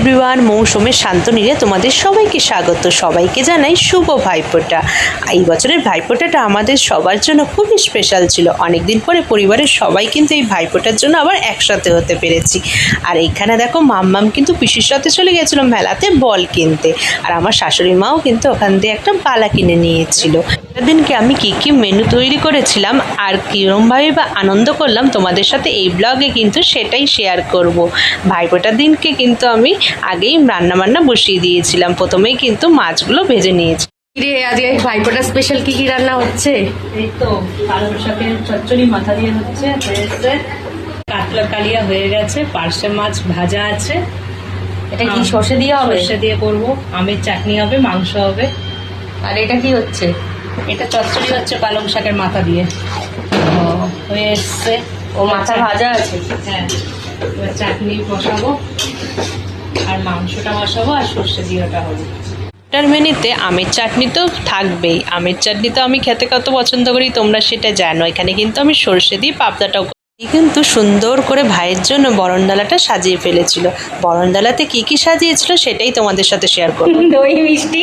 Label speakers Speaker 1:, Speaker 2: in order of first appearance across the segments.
Speaker 1: Everyone মৌসুমের শান্তনীরে তোমাদের সবাইকে স্বাগত। সবাইকে জানাই শুভ ভাইফোঁটা। এই বছরের ভাইফোঁটাটা আমাদের সবার জন্য খুবই স্পেশাল ছিল। অনেক দিন পরে পরিবারের সবাই কিন্তু এই ভাইফোঁটার জন্য আবার একসাথে হতে পেরেছি। আর এইখানে দেখো মাম্মাম কিন্তু পিসির সাথে চলে গেছিল মেলাতে বল কিনতে। আর আমার শাশুড়ি মাও কিন্তু ওখান দিয়ে একটা পালা কিনে নিয়েছিল। দিনকে আমি কী কী মেনু তৈরি করেছিলাম, আর কীরমভাবে বা আনন্দ করলাম তোমাদের সাথে এই ব্লগে কিন্তু সেটাই শেয়ার করব। ভাইফোঁটার দিনকে কিন্তু আমি আগেই রান্নাবান্না বসিয়ে দিয়েছিলাম। প্রথমেই কিন্তু মাছগুলো ভেজে নিয়েছি।
Speaker 2: রে আজকে ভাইফোঁটা স্পেশাল কি কি রান্না হচ্ছে?
Speaker 3: এই তো পালং শাকের চচ্চড়ি মাথা দিয়ে হচ্ছে হয়েছে কাতলা কালিয়া হয়ে গেছে পার্শে মাছ ভাজা আছে।
Speaker 2: এটা কি সর্ষে দিয়ে হবে?
Speaker 3: সর্ষে দিয়ে করব। আমের চাটনি হবে মাংস হবে।
Speaker 2: আর এটা কি হচ্ছে?
Speaker 3: এটা চচ্চড়ি হচ্ছে পালং শাকের মাথা দিয়ে। ও, হয়ে এসছে।
Speaker 2: ও মাথা ভাজা আছে?
Speaker 3: হ্যাঁ। এবার চাটনি বসাবো। আর মাংসটা বসাবো আর সর্ষে দিয়ে ওটা হবে।
Speaker 1: এটার মেনুতে আমের চাটনি তো থাকবেই। আমের চাটনি তো আমি খেতে কত পছন্দ করি তোমরা সেটা জানো। এখানে কিন্তু আমি সর্ষে দিয়ে পাবদাটাও কিন্তু সুন্দর করে ভাইয়ের জন্য বরণডালাটা সাজিয়ে ফেলেছিল। বরণডালাতে কি কি সাজিয়েছিল সেটাই তোমাদের সাথে শেয়ার করব।
Speaker 2: দই মিষ্টি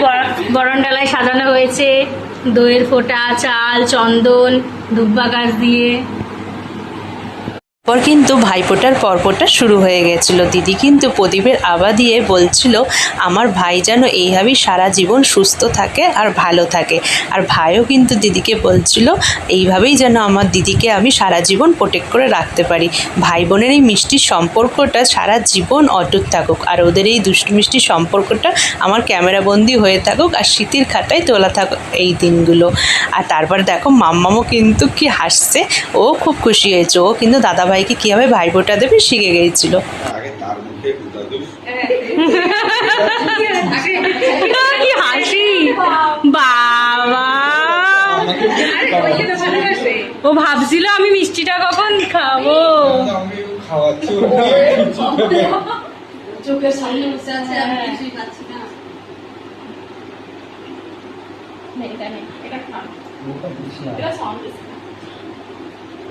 Speaker 2: বর- বরণডালায় সাজানো হয়েছে। দইয়ের ফোঁটা চাল চন্দন দুব্বা গাছ দিয়ে।
Speaker 1: পর কিন্তু ভাইফোঁটার পর্বটা শুরু হয়ে গেছিল। দিদি কিন্তু প্রদীপের আবা দিয়ে বলছিল, আমার ভাই যেন এইভাবেই সারা জীবন সুস্থ থাকে আর ভালো থাকে। আর ভাইও কিন্তু দিদিকে বলছিল, এইভাবেই যেন আমার দিদিকে আমি সারা জীবন প্রোটেক্ট করে রাখতে পারি। ভাই বোনের এই মিষ্টির সম্পর্কটা সারা জীবন অটুট থাকুক আর ওদের এই দুষ্টু মিষ্টি সম্পর্কটা আমার ক্যামেরাবন্দি হয়ে থাকুক আর স্মৃতির খাতায় তোলা থাকুক এই দিনগুলো। আর তারপর দেখো, মাম্মামও কিন্তু কি হাসছে। ও খুব খুশি হয়েছে। ও কিন্তু দাদাভাইকে কীভাবে ভাইফোঁটা দেবে শিখে গিয়েছিল
Speaker 4: আগে তার মুখে গুঁতা দিস
Speaker 2: কি হাসি? বাবা। ও ভাবছিল আমি মিষ্টিটা কখন খাব?
Speaker 5: চোখের সামনে বসে আছে আমি কিছুই পাচ্ছি না।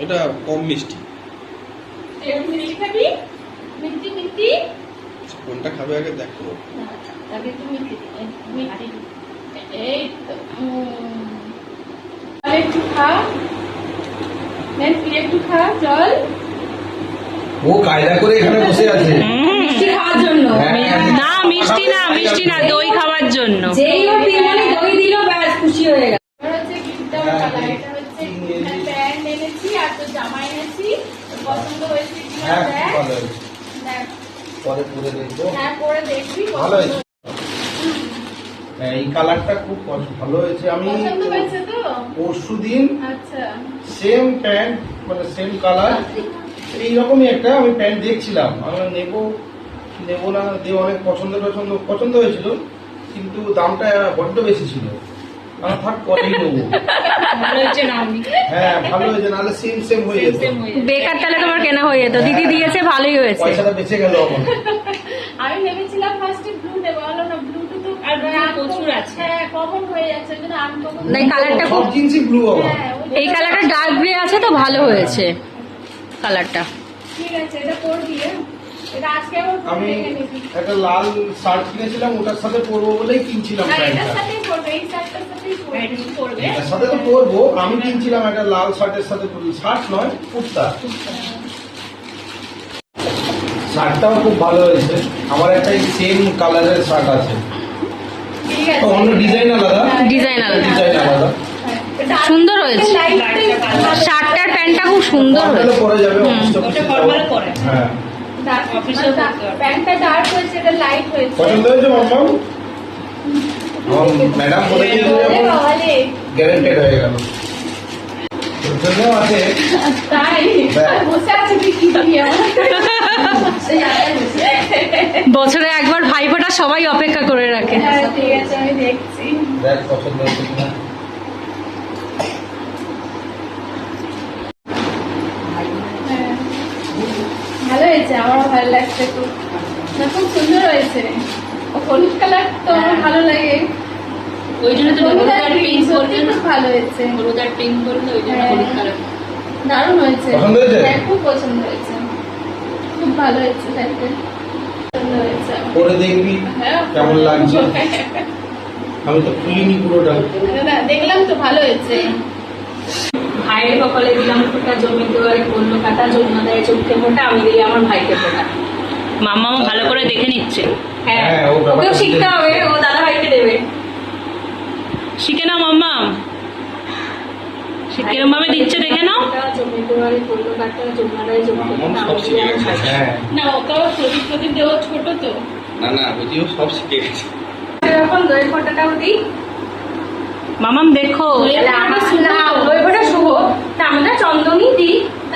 Speaker 4: এটা কম মিষ্টি।
Speaker 5: মিষ্টি মিষ্টি।
Speaker 4: কোনটা খাবে আগে দেখো
Speaker 5: তাকে একটু মিষ্টি মিষ্টি। এই তো একটু খা। নেন তুই একটু খা জল।
Speaker 6: ও কায়দা করে এখানে বসে আছে।
Speaker 2: মিষ্টি খাওয়ার জন্য।
Speaker 6: হ্যাঁ।
Speaker 2: না মিষ্টি না মিষ্টি না দই খাওয়ার জন্য।
Speaker 5: যেই
Speaker 2: ও পিমনি দই দিল ব্যাস খুশি হয়ে গেল।
Speaker 5: হচ্ছে গিফটটা এটা হচ্ছে প্যান্ট এনেছি আর তো জামা এনেছি। তোর পছন্দ হয়েছে কিনা
Speaker 6: হ্যাঁ
Speaker 5: দেখ
Speaker 6: ভালো হয়েছে। পরে পরে দেখব।
Speaker 5: হ্যাঁ পরে দেখবি
Speaker 6: ভালো হয়েছে। হ্যাঁ, এই কালারটা খুব ভালো হয়েছে। আমি পরশু দিন সেম প্যান্ট মানে সেম কালার এইরকমই একটা আমি প্যান্ট দেখছিলাম। আমি নেব নেব না দিয়ে অনেক পছন্দ পছন্দ পছন্দ হয়েছিল। কিন্তু দামটা বড্ড বেশি ছিল। নেব। হ্যাঁ ভালো হয়েছে নাহলে সেম সেম হয়ে যেত।
Speaker 3: Same হয়ে যাবে।
Speaker 2: বেকার তাহলে তোমার কেনা হয়ে যেত। দিদি দিয়েছে ভালোই হয়েছে।
Speaker 6: পয়সাটা বেঁচে গেল আমার।
Speaker 5: আমি ভেবেছিলাম ফার্স্টে ব্লু দেবো হলো না ব্লু তো
Speaker 3: আর প্রচুর আছে।
Speaker 5: হ্যাঁ কমন হয়ে যাচ্ছে ওই জন্য আনকমন
Speaker 2: না, এই কালারটা
Speaker 6: ব্লু
Speaker 5: হ্যাঁ
Speaker 2: এই কালারটা ডার্ক গ্রে আছে তো ভালো হয়েছে। কালারটা
Speaker 5: ঠিক আছে এটা হ্যাঁ?
Speaker 6: আমি একটা লাল শার্ট কিনেছিলাম ওটার সাথে পরবো বলেই কিনছিলাম
Speaker 5: এটার
Speaker 3: হ্যাঁ,
Speaker 6: সাথে তো পরবো আমি কিনছিলাম একটা লাল শার্টের সাথে পরবো। শার্ট নয় কুর্তা। শার্টটাও খুব ভালো হয়েছে। আমার একটা সেম কালারের শার্ট আছে।
Speaker 5: ঠিক
Speaker 6: তো অন্য ডিজাইন আলাদা?
Speaker 2: ডিজাইন আলাদা।
Speaker 6: ডিজাইন আলাদা।
Speaker 5: হ্যাঁ,
Speaker 2: সুন্দর হয়েছে। শার্টটার প্যান্টটা খুব সুন্দর হয়েছে।
Speaker 6: পরে যাবে। হ্যাঁ।
Speaker 5: প্যান্টটা ডার্ক হয়েছে এটা লাইট হয়েছে।
Speaker 6: পছন্দ হয়েছে মাম্মাম ম্যাডাম বলে দিয়েছে
Speaker 5: ওরে
Speaker 6: যখন
Speaker 5: বাবা রে,
Speaker 6: গ্যারেন্টেড হয়ে গেল। আছে।
Speaker 5: তাই? বসে আছে কি।
Speaker 2: বছরে একবার ভাইফোঁটা সবাই অপেক্ষা করে রাখে।
Speaker 5: হ্যাঁ ঠিক আছে আমি দেখছি।
Speaker 6: দেখ পছন্দ হয়েছে কিনা
Speaker 5: হ্যাঁ। ভালো হয়েছে আমারও ভালো লাগছে খুব না খুব ও হলুদ কালার তো আমার ভালো লাগে।
Speaker 3: ওই জন্য তো
Speaker 5: হলুদ আর পিঙ্ক ভালো হয়েছে।
Speaker 3: হলুদ আর পিঙ্ক বললে ওই জন্য
Speaker 5: হ্যাঁ।
Speaker 3: হলুদ কালার।
Speaker 5: দারুণ হয়েছে।
Speaker 6: পছন্দ হয়েছে?
Speaker 5: হ্যাঁ খুব পছন্দ হয়েছে। খুব ভালো হয়েছে
Speaker 6: পরে দেখবি
Speaker 5: হ্যাঁ
Speaker 6: কেমন লাগছে। আমি তো খুলিনি পুরোটা।
Speaker 5: না, দেখলাম তো ভালো হয়েছে।
Speaker 2: ভাইয়ের কপালে দিলাম ফোটা জমি দুয়ারে পড়ল কাটা জন্ম দেয় চোখে মোটা আমি দিই আমার ভাইকে ফোটা
Speaker 3: মাম্মা ভালো করে দেখে নিচ্ছে।
Speaker 2: হ্যাঁ
Speaker 6: হ্যাঁ,
Speaker 2: ওকেও শিখতে হবে ও দাদা ভাইকে দেবে।
Speaker 3: শিখে নাও মাম্মা কিরম ভাবে দিচ্ছে দেখে নাও।
Speaker 6: হ্যাঁ
Speaker 5: না ও তো প্রদীপ প্রদীপ দেওয়া ছোট তো।
Speaker 4: না না বুঝিও সব শিখে গেছে।
Speaker 2: দই ফোটাটাও দিই।
Speaker 3: মামাম দেখো।
Speaker 2: দই ফোটা শুভ? তা আমরা চন্দনই দিই।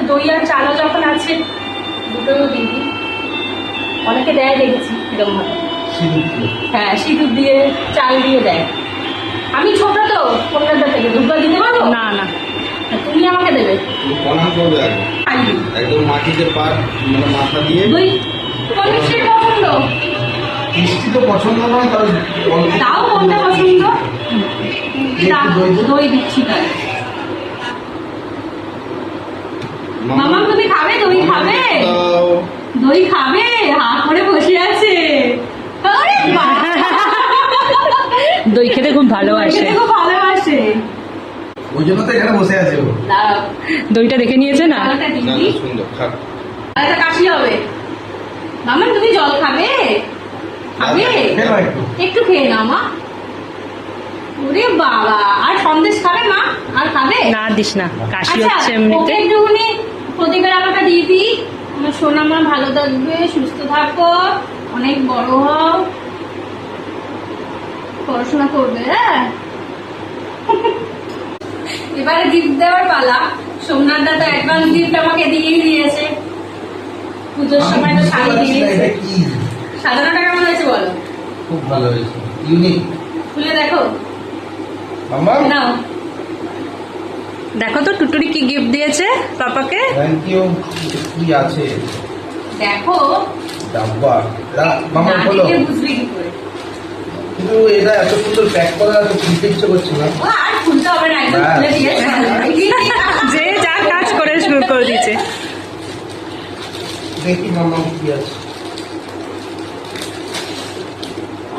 Speaker 2: দই আর চালও যখন আছে দুটোও দিই দিই। অনেকে দেয় দেখেছি এরকম ভাবে হ্যাঁ সিঁদুর দিয়ে চাল দিয়ে দেয়। আমি ছোট তো কলকাতা থেকে। দুটো দিতে পারব?
Speaker 3: না না।
Speaker 2: তুমি আমাকে দেবে।
Speaker 4: তুমি প্রণাম করবে একদম মাটিতে পা মানে মাথা দিয়ে।
Speaker 2: দই কোন মিষ্টির পছন্দ।
Speaker 6: মিষ্টি তো পছন্দ নয় তার
Speaker 2: তাও কোনটা পছন্দ? তা
Speaker 6: দই
Speaker 2: দিচ্ছি মামা তুমি খাবে? দই খাবে। দই খাবে? হাত করে বসে আছে।
Speaker 3: দই খেতে খুব ভালোবাসে।
Speaker 2: খুব ভালোবাসে।
Speaker 6: ওই জন্য তো এখানে বসে আছে ও।
Speaker 3: দইটা দেখে নিয়েছে না?
Speaker 4: না না সুন্দর খাক
Speaker 2: কাশি হবে। মামা তুমি জল খাবে? খাবে?
Speaker 6: একটু
Speaker 2: খেয়ে নাও মা। ওরে বাবা! আর সন্দেশ খাবে মা? আর খাবে?
Speaker 3: না দিস না। কাশি
Speaker 2: আচ্ছা
Speaker 3: হচ্ছে এমনিতে।
Speaker 2: একটুখানি প্রদীপের আলোটা দিয়ে দিই। আমার সোনা মা ভালো থাকবে সুস্থ থাকো অনেক বড় হও। পড়াশোনা করবে হ্যাঁ? এবারে গিফট দেওয়ার পালা। সোমনাথ দাদা অ্যাডভান্স গিফট আমাকে দিয়েই দিয়েছে। পুজোর সময় তো শাড়ি দিয়েছে।
Speaker 6: এটা কি?
Speaker 2: সাজানোটা কেমন হয়েছে বলো?
Speaker 6: খুব ভালো হয়েছে। ইউনিক
Speaker 2: খুলে দেখো। নাও।
Speaker 3: দেখো তো টুটুরি কি গিফট দিয়েছে পাপাকে?
Speaker 6: থ্যাংক ইউ কি আছে।
Speaker 2: দেখো
Speaker 6: ডাব্বা। মামা বলো। কিন্তু এটা এত সুন্দর প্যাক করা এত খুলতে ইচ্ছে করছে না।
Speaker 2: ও আর খুলতে হবে না একদম খুলে দিয়েছে।
Speaker 3: যে যা কাজ করে শুরু করে দিয়েছে।
Speaker 6: দেখি মামা কি আছে।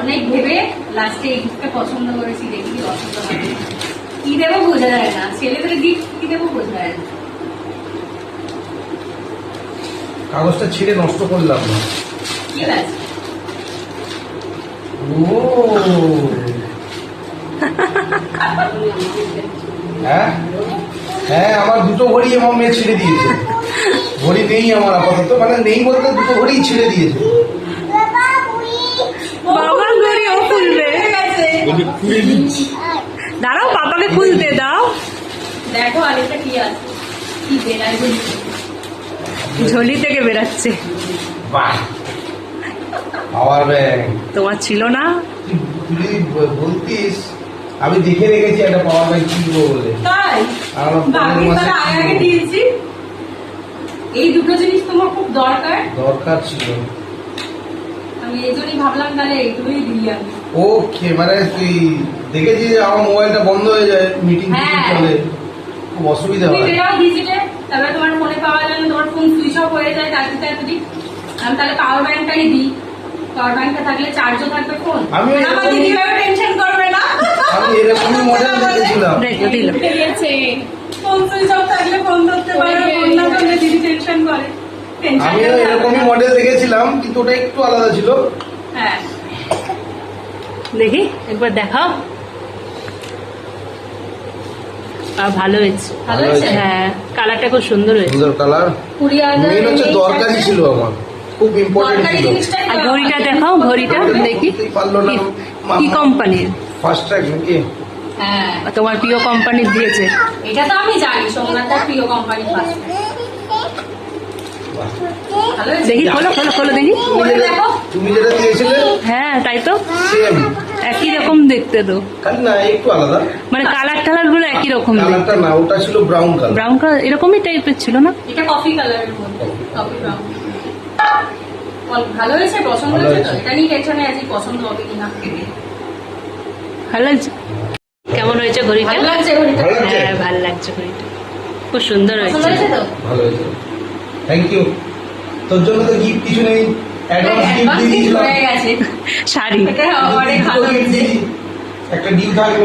Speaker 2: অনেক ভেবে লাস্টে এই গিফটটা পছন্দ করেছি দেখি পছন্দ হবে। কি দেবো বোঝা যায় না। ছেলেদের গিফট কি দেবো বোঝা যায় না।
Speaker 6: কাগজটা ছিঁড়ে নষ্ট করলাম না।
Speaker 2: ঠিক আছে
Speaker 6: ও। হ্যাঁ? হ্যাঁ আমার দুটো ঘড়ি আমার মেয়ে ছিঁড়ে দিয়েছে। ঘড়ি নেই আমার আপাতত মানে নেই বলতে দুটো ঘড়ি ছিঁড়ে দিয়েছে।
Speaker 3: বাবা গড়ি ও খুলবে। দাঁড়াও পাপাকে খুলতে দাও।
Speaker 2: দেখো আরেকটা কি আছে। কি বেড়ায় বলি।
Speaker 3: ঝোলি থেকে বেরাচ্ছে
Speaker 6: বাহ। পাওয়ার ব্যাংক
Speaker 3: তোমার ছিল না?
Speaker 6: তুই বলতিস আমি দেখে রেখেছি একটা পাওয়ার ব্যাংক কিনবো বলে।
Speaker 2: তাই?
Speaker 6: আর আমার পরের
Speaker 2: বাকি আগে আগে এই দুটো জিনিস তোমার খুব দরকার।
Speaker 6: দরকার ছিল।
Speaker 2: আমি এই জন্যই ভাবলাম তাহলে এইগুলোই দিই আমি।
Speaker 6: ওকে মানে তুই দেখেছি যে আমার মোবাইলটা বন্ধ হয়ে যায় মিটিং
Speaker 2: হ্যাঁ।
Speaker 6: চলে? খুব অসুবিধা হয়।
Speaker 2: তারপরে তোমার ফোনে পাওয়া যায় না তোমার ফোন সুইচ অফ হয়ে যায় তার সাথে এতদিন আমি তাহলে পাওয়ার ব্যাংকটাই দিই। পাওয়ার ব্যাংকটা থাকলে চার্জও থাকবে ফোন
Speaker 6: আমিও এরকম-
Speaker 2: আমার দিদি ভাবে টেনশন করবে না?
Speaker 6: আমি এরকমই মডেল দেখেছিলাম।
Speaker 3: দেখো দিল
Speaker 2: ফোন সুইচ অফ থাকলে ফোন ধরতে পারে ফোন না ধরলে দিদি টেনশন করে।
Speaker 6: আমিও এরকমই মডেল দেখেছিলাম কিন্তু ওটা একটু আলাদা ছিল।
Speaker 2: হ্যাঁ।
Speaker 3: দেখি একবার দেখাও। আহ, ভালো হয়েছে।
Speaker 2: ভালো হয়েছে?
Speaker 3: হ্যাঁ কালারটা খুব সুন্দর হয়েছে।
Speaker 6: সুন্দর কালার। মেন হচ্ছে দরকারি ছিল আমার। খুব ইম্পর্টেন্ট ছিল।
Speaker 3: আর ঘড়িটা দেখাও ঘড়িটা দেখি কি- কোম্পানির
Speaker 6: ফার্স্ট ট্র্যাক নাকি?
Speaker 2: হ্যাঁ।
Speaker 3: তোমার প্রিয় কোম্পানির দিয়েছে।
Speaker 2: এটা তো আমি জানি সোমনাথের প্রিয় কোম্পানি ফার্স্ট
Speaker 3: দেখি খোলো খোলো খোলো দেখি।
Speaker 6: তুমি যেটা দিয়েছিলে
Speaker 3: হ্যাঁ তাই তো। একই রকম দেখতে তো।
Speaker 6: না একটু আলাদা।
Speaker 3: মানে কালার টালারগুলো একই রকম
Speaker 6: কালারটা না ওটা ছিল ব্রাউন কালার
Speaker 3: ব্রাউন কালার এরকমই টাইপের ছিল না?
Speaker 2: এটা কফি কালারের মধ্যে। কফি ব্রাউন ভালো হয়েছে? পছন্দ হয়েছে তো? এটা নিয়ে টেনশনে আছি পছন্দ হবে কিনা।
Speaker 3: ভালো লাগছে? কেমন হয়েছে ঘড়িটা?
Speaker 2: ভালো লাগছে ঘড়িটা?
Speaker 3: হ্যাঁ ভালো লাগছে ঘড়িটা। খুব সুন্দর হয়েছে।
Speaker 2: হয়েছে
Speaker 6: ভালো হয়েছে। থ্যাংক ইউ তোর জন্য তো গিফট কিছু নেই। অ্যাডভান্স গিফট দিয়ে দিয়েছিলাম।
Speaker 3: শাড়ি।
Speaker 6: দিয়েছি। একটা ডিম থাকল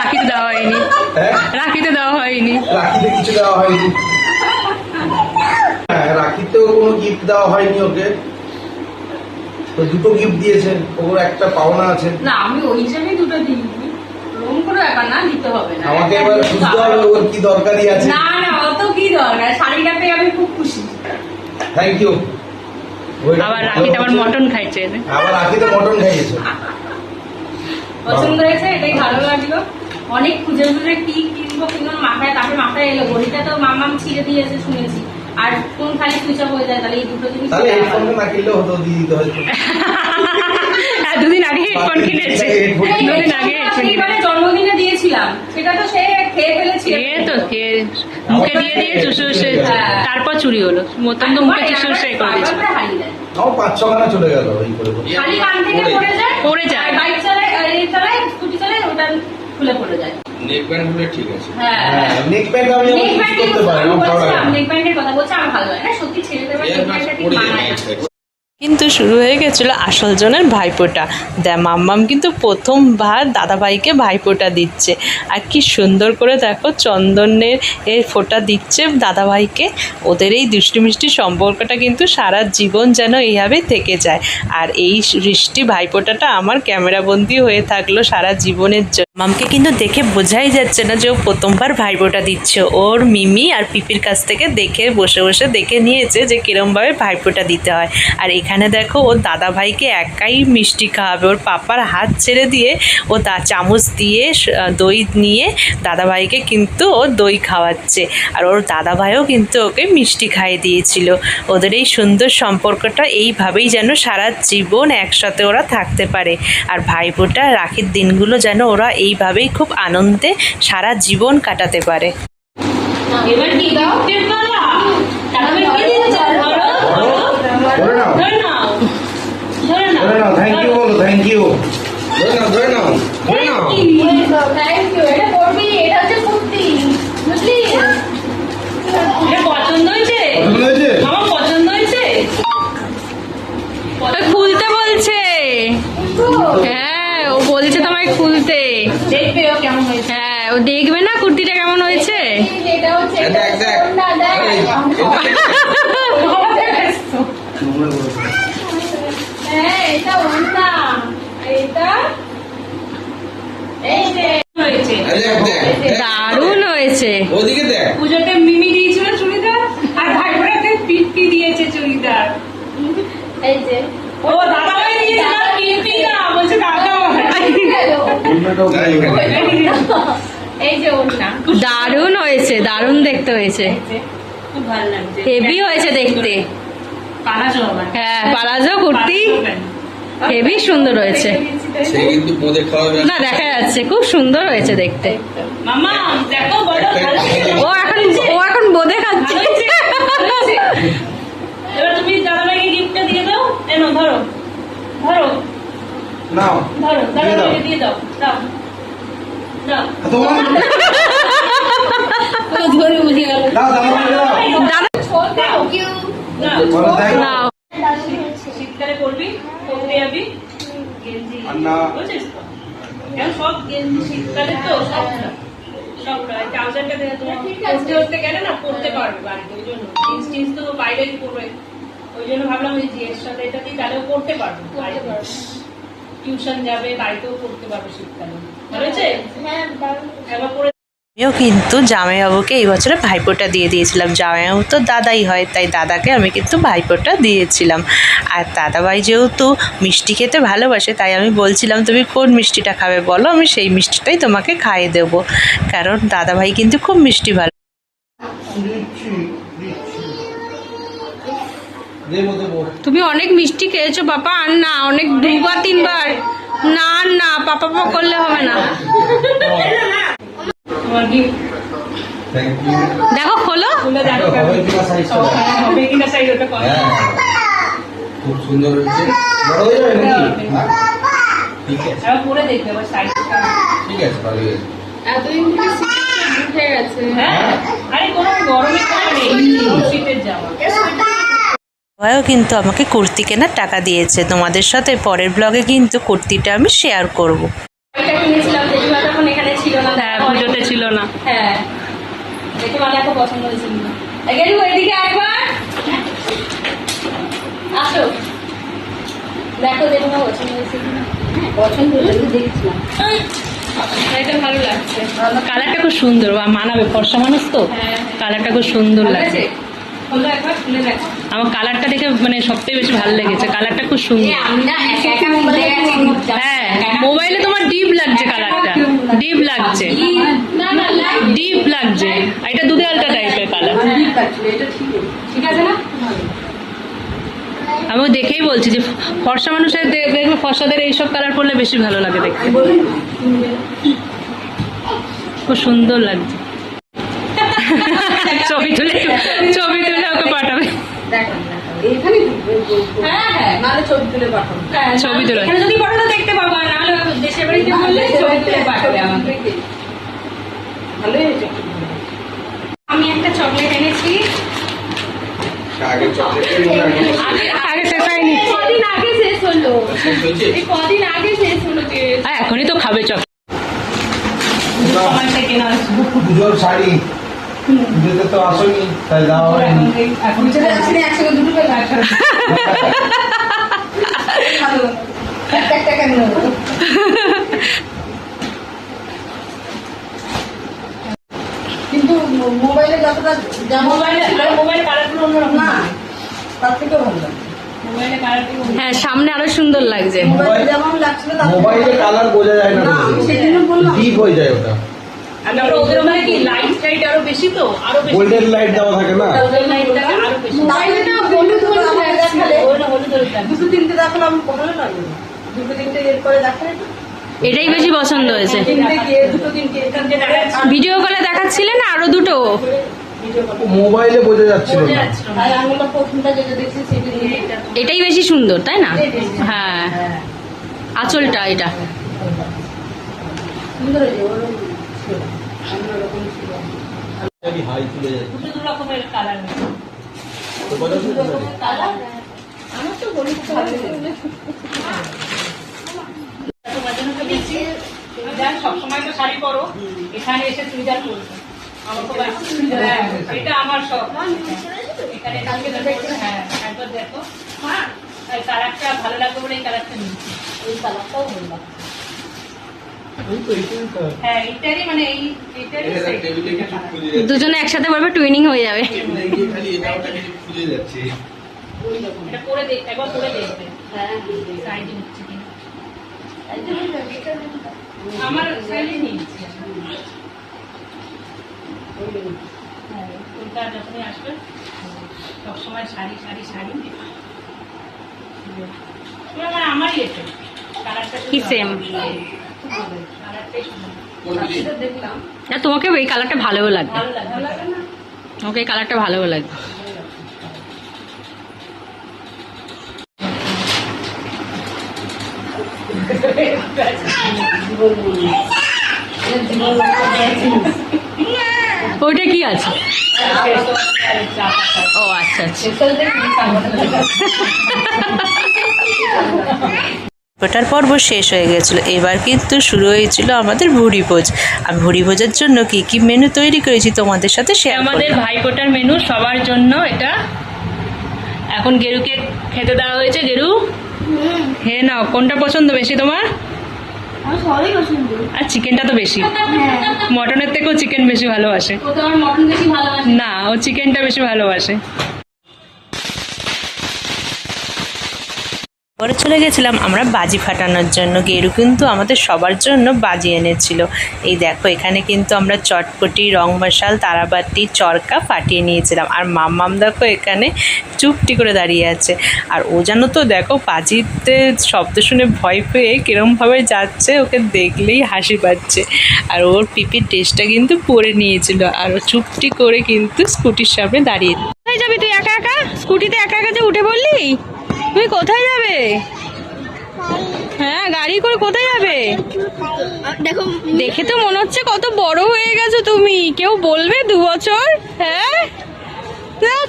Speaker 3: রাখিতে দেওয়া হয়নি।
Speaker 6: হ্যাঁ?
Speaker 3: রাখিতে দেওয়া হয়নি।
Speaker 6: রাখিতে কিছু দেওয়া হয়নি। হ্যাঁ রাখিতেও কোনো গিফট দেওয়া হয়নি ওকে। তো দুটো গিফট দিয়েছেন ওর একটা পাওনা আছে।
Speaker 2: না আমি ওই হিসাবেই দুটো দিই। ব্যাপার না দিতে হবে
Speaker 6: আমাকে এবার বুঝতে হবে ওর কি দরকারি আছে।
Speaker 2: না না অত কি দরকার? শাড়িটা পেয়ে আমি খুব খুশি।
Speaker 6: থ্যাংক ইউ
Speaker 3: আবার রাখিতে আবার মটন খাইছে।
Speaker 6: আবার রাখিতে মটন খাইয়েছে।
Speaker 2: পছন্দ হয়েছে এটাই ভালো লাগল। অনেক খুঁজে খুঁজে কি কিনবো কিনবো মাথায় তাকে মাথায় এলো। ঘড়িটা তো মামাম ছিঁড়ে দিয়েছে শুনেছি। আর কোন খালি সুইচ অফ হয়ে যায় তাহলে এই দুটো জিনিস
Speaker 6: তাহলে না কিনলেও হতো দিয়ে দিতে হয়তো
Speaker 3: হ্যাঁ দুদিন আগে হেডফোন কিনেছে। দুদিন আগে হেডফোন কিনেছে।
Speaker 2: জন্মদিনে দিয়েছিলাম। সেটা তো সে খেয়ে ফেলেছিল।
Speaker 3: এ তো কে মুখে দিয়ে দিয়ে চুষে। তারপর চুরি হলো। মতন তো মুখে চুষে করে দিয়েছিল
Speaker 2: হারিয়ে দেয়
Speaker 6: আমার পাঁচ ছখানা চলে গেল এই করে।
Speaker 2: খালি কান থেকে পড়ে যায়।
Speaker 3: পড়ে যায়।
Speaker 2: বাইক চালায় এই চালায় স্কুটি চালায় ওটা খুলে পড়ে যায়।
Speaker 4: নেক ব্যান্ড হলে ঠিক আছে।
Speaker 2: হ্যাঁ।
Speaker 6: হ্যাঁ নেক প্যান্ট আমি
Speaker 2: নেক
Speaker 6: ইউজ করতে পারি আমার ভালো লাগে
Speaker 2: বলছিলাম নেক ব্যান্ডের কথা বলছে আমার ভালো লাগে না। সত্যি ছেলেদের নেক ব্যান্ডটা ঠিক মানায় না।
Speaker 1: কিন্তু শুরু হয়ে গেছিল আসল জনের ভাইফোঁটা দে মাম্মাম কিন্তু প্রথমবার দাদাভাইকে ভাইফোঁটা দিচ্ছে। আর কি সুন্দর করে দেখো চন্দনের এর ফোঁটা দিচ্ছে দাদাভাইকে। ওদের এই দুষ্টি মিষ্টি সম্পর্কটা কিন্তু সারা জীবন যেন এইভাবে থেকে যায়। আর এই বৃষ্টি ভাইফোঁটাটা আমার ক্যামেরাবন্দি হয়ে থাকল সারা জীবনের জন্য মামকে কিন্তু দেখে বোঝাই যাচ্ছে না যে ও প্রথমবার ভাইফোঁটা দিচ্ছে। ওর মিমি আর পিপির কাছ থেকে দেখে, বসে বসে দেখে নিয়েছে যে কিরমভাবে ভাইফোঁটা দিতে হয়। আর এখানে দেখো, ওর দাদা ভাইকে একাই মিষ্টি খাওয়াবে। ওর পাপার হাত ছেড়ে দিয়ে ও তা চামচ দিয়ে দই নিয়ে দাদা ভাইকে কিন্তু ও দই খাওয়াচ্ছে। আর ওর দাদা ভাইও কিন্তু ওকে মিষ্টি খাইয়ে দিয়েছিল। ওদের এই সুন্দর সম্পর্কটা এইভাবেই যেন সারা জীবন একসাথে ওরা থাকতে পারে। আর ভাইফোঁটা রাখির দিনগুলো যেন ওরা এইভাবেই খুব আনন্দে সারা জীবন কাটাতে পারে।
Speaker 2: এবার কি
Speaker 6: থ্যাংক ইউ বলো থ্যাংক ইউ
Speaker 3: খুলতে বলছে। হ্যাঁ। বলছে তোমায় খুলতে। হ্যাঁ ও দেখবে না কুর্তিটা কেমন হয়েছে।
Speaker 5: হ্যাঁ।
Speaker 3: দারুণ হয়েছে।
Speaker 4: ওদিকে দেখ।
Speaker 2: পুজোতে মিমি দিয়েছিল চুড়িদার আর ভাই বোনাকে দিয়েছে চুড়িদার।
Speaker 5: এই যে।
Speaker 2: ও
Speaker 3: দারুণ হয়েছে দারুণ দেখতে হয়েছে।
Speaker 2: খুব ভালো লাগছে।
Speaker 3: হেভি হয়েছে দেখতে। হ্যাঁ পালাজো কুর্তি। হেভি সুন্দর হয়েছে।
Speaker 4: সে কিন্তু বোঁদে খাওয়াবে
Speaker 3: না দেখা যাচ্ছে খুব সুন্দর হয়েছে দেখতে? ও এখন ও এখন বোধে খাচ্ছে?
Speaker 2: এবার তুমি দাদা ভাইকে গিফটটা দিয়ে দাও। এনো ধরো। ধরো।
Speaker 6: নাও দিয়ে দাও।
Speaker 2: ভাইকে দিয়ে দাও দাও দাও
Speaker 6: তোমার
Speaker 2: ধরে বুঝে গেল।
Speaker 6: দাও দাও দাও
Speaker 3: দাদা
Speaker 5: থ্যাংক ইউ
Speaker 2: না
Speaker 6: বলো থ্যাংক
Speaker 3: নাও।
Speaker 2: শীতকালে পরবি পরতে যাবি গেঞ্জি।
Speaker 6: আর
Speaker 2: তো? এখন সব গেঞ্জি শীতকালে তো সব সব ট্রাউজারটা দেখে তোমার পরতে পরতে গেলে না পরতে পারবে বাড়িতে ওই জন্য। জিন্স টিন্স তো বাইরেই পরবে। ওই জন্য ভাবলাম ওই জিন্স সাথে এটা দিই তাহলেও পরতে পারবে। টিউশন যাবে বাড়িতেও পারবে শীতকালে। হয়েছে?
Speaker 5: হ্যাঁ
Speaker 2: একবার পরে
Speaker 1: আমিও কিন্তু জামাইবাবুকে এই বছরে ভাইফোঁটা দিয়ে দিয়েছিলাম। জামাইবাবু তো দাদাই হয় তাই দাদাকে আমি কিন্তু ভাইফোঁটা দিয়েছিলাম। আর দাদাভাই যেহেতু মিষ্টি খেতে ভালোবাসে তাই আমি বলছিলাম তুমি কোন মিষ্টিটা খাবে বলো? আমি সেই মিষ্টিটাই তোমাকে খাইয়ে দেবো। কারণ দাদাভাই কিন্তু খুব মিষ্টি ভালো
Speaker 3: তুমি অনেক মিষ্টি খেয়েছো পাপা আর না অনেক দুবার তিনবার। না না পাপা পাপা করলে হবে না। দেখো খোলো।
Speaker 2: কম
Speaker 6: হ্যাঁ খুব সুন্দর হয়েছে। বড় হয়ে যাবে নাকি? হ্যাঁ? ঠিক আছে।
Speaker 2: পরে দেখবে আবার সাইজটা
Speaker 6: ঠিক আছে ভালো হয়েছে।
Speaker 5: এতদিন থেকে শীতটা গেছে।
Speaker 2: হ্যাঁ। আরে কোনো গরমের কোনো শীতের জামা।
Speaker 1: সবাইও কিন্তু আমাকে কুর্তি কেনার টাকা দিয়েছে। তোমাদের সাথে পরের ব্লগে কিন্তু কুর্তিটা আমি শেয়ার করব।
Speaker 2: এটা কিনেছিলাম জেঠিমা তখন এখানে ছিল না।
Speaker 3: হ্যাঁ পুজোতে ছিল না।
Speaker 2: হ্যাঁ। জেঠিমা দেখো পছন্দ হয়েছিল এদিকে একবার। আসো। দেখো জেঠিমা পছন্দ হয়েছিল পছন্দ হয়েছিল দেখছিলাম। এটা ভালো লাগছে।
Speaker 3: কালারটা খুব সুন্দর বা মানাবে ফর্সা মানুষ তো?
Speaker 2: হ্যাঁ।
Speaker 3: কালারটা খুব সুন্দর লাগছে?
Speaker 2: আছে একবার খুলে দেখো।
Speaker 3: আমার কালারটা দেখে মানে সবথেকে বেশি ভালো লেগেছে। কালারটা খুব সুন্দর। হ্যাঁ মোবাইলে তোমার ডিপ লাগছে কালারটা। ডিপ লাগছে।
Speaker 2: না না লাইট
Speaker 3: ডিপ লাগছে। আর এটা দুধে আলটা টাইপের কালার
Speaker 2: ঠিক আছে। না?
Speaker 3: আমি দেখেই বলছি যে ফর্সা মানুষের দেখবে ফর্সাদের এইসব কালার করলে বেশি ভালো লাগে দেখতে। খুব সুন্দর লাগছে। ছবি তুলে ছবি তুলে ওকে পাঠাবে।
Speaker 2: হ্যাঁ হ্যাঁ নাহলে ছবি তুলে পাঠাবো।
Speaker 3: ছবি তুলে।
Speaker 2: এখানে যদি পাঠাতো দেখতে পাবো আর নাহলে দেশের বাড়িতে বললে ছবি তুলে পাঠাবে আমাকে। আমি একটা চকলেট এনেছি।
Speaker 4: আগে চকলেটের
Speaker 2: আগে
Speaker 3: আগে শেষ
Speaker 2: হলো। কদিন আগে শেষ হলো
Speaker 3: আর এখনই তো খাবে চক
Speaker 6: পুজোর শাড়ি। তো আসনি তাই যাওয়া হয়নি।
Speaker 2: একসঙ্গে দুটো একটা কেন
Speaker 5: কিন্তু মোবাইলে যতটা যেমন
Speaker 2: মোবাইলে মোবাইল কালারগুলো অন্যরকম
Speaker 5: না তার থেকেও ভালো
Speaker 3: হ্যাঁ সামনে আরও সুন্দর লাগছে।
Speaker 5: মোবাইলে থেকে
Speaker 6: কালার বোঝা যায় না
Speaker 5: না আমি সেই জন্য বললাম।
Speaker 6: ডিপ হয়ে যায় ওটা
Speaker 2: আর তারপরে ওদের ওখানে কি লাইট টাইট আরও বেশি তো আরও বেশি।
Speaker 6: গোল্ডেন লাইট দেওয়া থাকে না?
Speaker 2: ওদের লাইটটা আরও বেশি।
Speaker 5: মোবাইলে না হলুদ হলুদ হয়ে দেখালে
Speaker 2: ওটা হলুদ হলুদ লাগছে।
Speaker 5: দুটো তিনটে দেখালে আমি না। দুটো তিনটে এর করে দেখালে
Speaker 3: এটাই বেশি পছন্দ হয়েছে।
Speaker 5: থেকে
Speaker 3: ভিডিও কলে দেখাচ্ছিলে না আরও দুটো?
Speaker 6: মোবাইলে বোঝা যাচ্ছিল
Speaker 3: এটাই বেশি সুন্দর তাই না? হ্যাঁ। আঁচলটা এটা।
Speaker 5: সুন্দর হয়েছে ওরকম ছিল অন্যরকম ছিল
Speaker 6: হাই তুলে যায়
Speaker 2: দুটো দু রকমের কালার
Speaker 5: কালার আমার তো হলুদ ভালো
Speaker 2: তোমার জন্য তো দিচ্ছি চুড়িদার সবসময় তো শাড়ি পরো। এখানে এসে চুড়িদার আমার তো হ্যাঁ, এটা আমার শখ। এখানে হ্যাঁ একবার দেখো। হ্যাঁ কালারটা ভালো লাগবে বলে এই কালারটা নিচ্ছি
Speaker 5: এই কালারটাও ভালো লাগে
Speaker 3: দুজনে একসাথে বলবে টুইনিং হয়ে যাবে।
Speaker 5: হ্যাঁ।
Speaker 2: আমার হ্যাঁ যখনই আসবে সবসময় শাড়ি শাড়ি শাড়ি। আমার আমারই এটা
Speaker 3: কি same? না, তোমাকে এই কালারটা ভালোও লাগবে।
Speaker 2: ভালো লাগে ভালো লাগে না?
Speaker 3: তোমাকে এই কালারটা ভালোও লাগবে। ওইটা কি আছে? ও আচ্ছা আচ্ছা।
Speaker 1: ওটার পর্ব শেষ হয়ে গেছিল। এবার কিন্তু শুরু হয়েছিল আমাদের ভুড়ি ভোজ। আমি ভুড়ি ভোজের জন্য কি কি মেনু তৈরি করেছি তোমাদের সাথে শেয়ার
Speaker 3: আমাদের ভাইফোঁটার মেনু সবার জন্য এটা। এখন গেরুকে খেতে দেওয়া হয়েছে। গেরু? হে নাও। কোনটা পছন্দ বেশি তোমার? আর চিকেনটা তো বেশি। মটনের থেকেও চিকেন বেশি ভালোবাসে। না ও চিকেনটা বেশি ভালোবাসে।
Speaker 1: পরে চলে গেছিলাম আমরা বাজি ফাটানোর জন্য। গেরু কিন্তু আমাদের সবার জন্য বাজি এনেছিল। এই দেখো, এখানে কিন্তু আমরা চটপটি, রং মশাল তারাবাতি চরকা ফাটিয়ে নিয়েছিলাম। আর মাম্মাম দেখো এখানে চুপটি করে দাঁড়িয়ে আছে। আর ও যেন তো দেখো বাজিতে শব্দ শুনে ভয় পেয়ে কীরমভাবে যাচ্ছে, ওকে দেখলেই হাসি পাচ্ছে। আর ওর পিপির ড্রেসটা কিন্তু পরে নিয়েছিল। আর ও চুপটি করে কিন্তু স্কুটির সামনে দাঁড়িয়ে
Speaker 3: যাবি তুই একা একা? স্কুটিতে একা একা যে উঠে পড়লি? তুই কোথায় যাবে? হ্যাঁ গাড়ি করে কোথায় যাবে? দেখো দেখে তো মনে হচ্ছে কত বড় হয়ে গেছো তুমি। কেউ বলবে দু বছর? হ্যাঁ?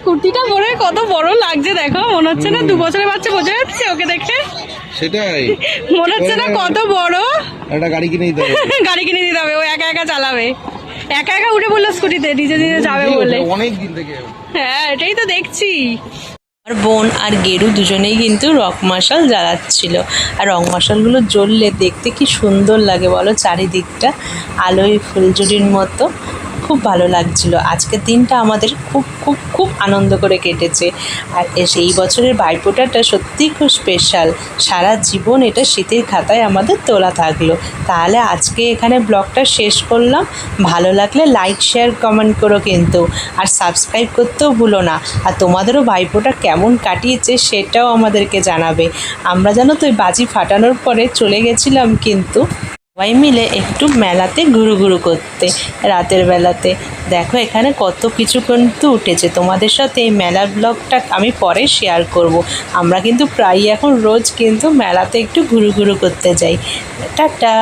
Speaker 3: কুর্তিটা পরে কত বড় লাগছে দেখো। মনে হচ্ছে না দু বছরের বাচ্চা বোঝা যাচ্ছে ওকে দেখে।
Speaker 6: সেটাই।
Speaker 3: মনে হচ্ছে না কত বড়।
Speaker 6: একটা গাড়ি কিনে দিতে
Speaker 3: গাড়ি কিনে দিতে হবে ও একা একা চালাবে। একা একা উঠে বলল স্কুটিতে নিজে নিজে যাবে বলে।
Speaker 6: অনেক দিন থেকে।
Speaker 3: হ্যাঁ এটাই তো দেখছি।
Speaker 1: আর বোন আর গেরু দুজনেই কিন্তু রক মশাল জ্বালাচ্ছিল। আর রং মশালগুলো জ্বললে দেখতে কি সুন্দর লাগে বলো চারিদিকটা? আলোয় ফুলঝুরির মতো। খুব ভালো লাগছিল। আজকের দিনটা আমাদের খুব খুব খুব আনন্দ করে কেটেছে। আর এই বছরের ভাইফোঁটাটা সত্যিই খুব স্পেশাল সারা জীবন এটা শীতের খাতায় আমাদের তোলা থাকল। তাহলে আজকে এখানে ব্লগটা শেষ করলাম। ভালো লাগলে লাইক শেয়ার কমেন্ট করো কিন্তু। আর সাবস্ক্রাইব করতেও ভুলো না। আর তোমাদেরও ভাইফোঁটা কেমন কাটিয়েছে সেটাও আমাদেরকে জানাবে। আমরা জানো তো ওই বাজি ফাটানোর পরে চলে গেছিলাম কিন্তু সবাই মিলে একটু মেলাতে ঘুরু ঘুরু করতে, রাতের বেলাতে। দেখো, এখানে কত কিছু কিন্তু উঠেছে। তোমাদের সাথে এই মেলার ব্লগটা আমি পরে শেয়ার করব। আমরা কিন্তু প্রায়ই এখন রোজ কিন্তু মেলাতে একটু ঘুরু ঘুরু করতে যাই। টাটা!